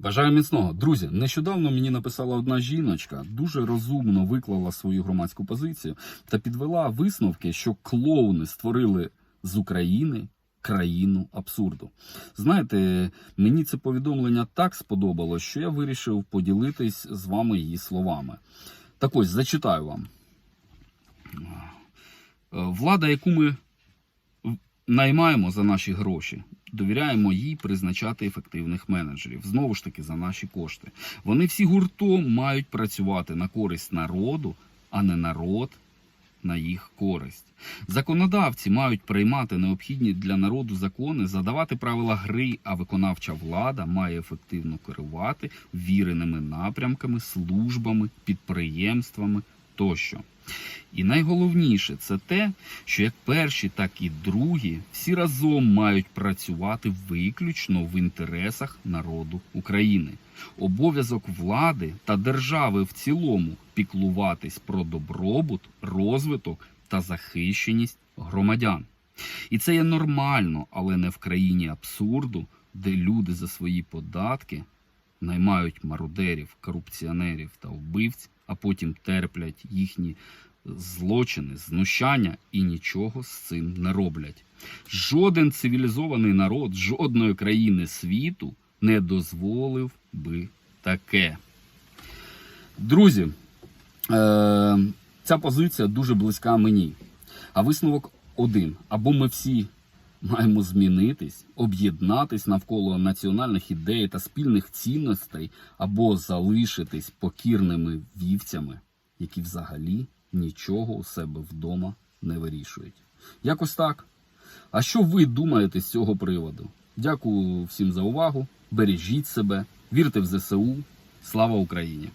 Бажаю міцного. Друзі, нещодавно мені написала одна жіночка, дуже розумно виклала свою громадську позицію та підвела висновки, що клоуни створили з України країну абсурду. Знаєте, мені це повідомлення так сподобалось, що я вирішив поділитись з вами її словами. Так ось зачитаю вам. Е, Влада, яку ми наймаємо за наші гроші, довіряємо їй призначати ефективних менеджерів. Знову ж таки, за наші кошти. Вони всі гуртом мають працювати на користь народу, а не народ на їх користь. Законодавці мають приймати необхідні для народу закони, задавати правила гри, а виконавча влада має ефективно керувати віреними напрямками, службами, підприємствами тощо. І найголовніше це те, що як перші, так і другі всі разом мають працювати виключно в інтересах народу України. Обов'язок влади та держави в цілому піклуватись про добробут, розвиток та захищеність громадян. І це є нормально, але не в країні абсурду, де люди за свої податки наймають мародерів, корупціонерів та вбивць, а потім терплять їхні злочини, знущання і нічого з цим не роблять. Жоден цивілізований народ жодної країни світу не дозволив би таке. Друзі, е- ця позиція дуже близька мені. А висновок один: або ми всі маємо змінитись, об'єднатись навколо національних ідей та спільних цінностей, або залишитись покірними вівцями, які взагалі нічого у себе вдома не вирішують. Якось так. А що ви думаєте з цього приводу? Дякую всім за увагу. Бережіть себе, вірте в ЗСУ. Слава Україні!